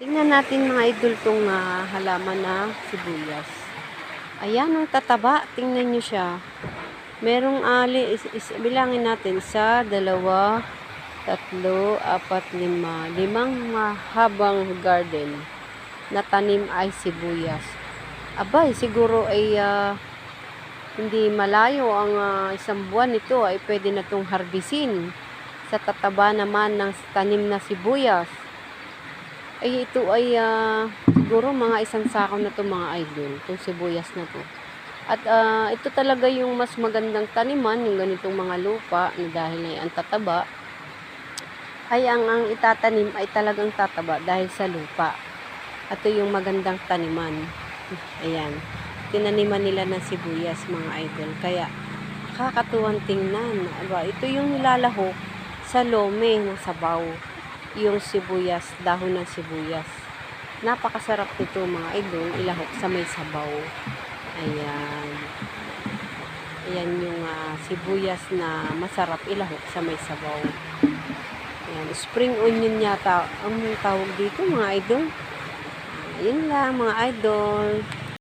Tingnan natin mga idol tong ah, halaman na sibuyas. Ayan, ang tataba. Tingnan nyo siya. Merong ali, is, is, bilangin natin, sa dalawa, tatlo, apat, lima. Limang mahabang garden na tanim ay sibuyas. Abay, siguro ay ah, hindi malayo ang ah, isang buwan nito ay pwede na itong harbisin sa tataba naman ng tanim na sibuyas ay ito ay ah, siguro mga isang sakaw na to mga idol. Itong sibuyas na to. At ah, ito talaga yung mas magandang taniman yung ganitong mga lupa na dahil ay ang tataba. Ay ang, ang itatanim ay talagang tataba dahil sa lupa. Ito yung magandang taniman. Ayan. Tinaniman nila ng sibuyas mga idol. Kaya kakatuwang tingnan. Aba, ito yung nilalahok sa lome ng sabaw yung sibuyas, dahon ng sibuyas. Napakasarap nito mga idol, ilahok sa may sabaw. Ayan. Ayan yung ah, sibuyas na masarap ilahok sa may sabaw. Ayan, spring onion yata ang tawag dito mga idol. Ayun lang mga idol.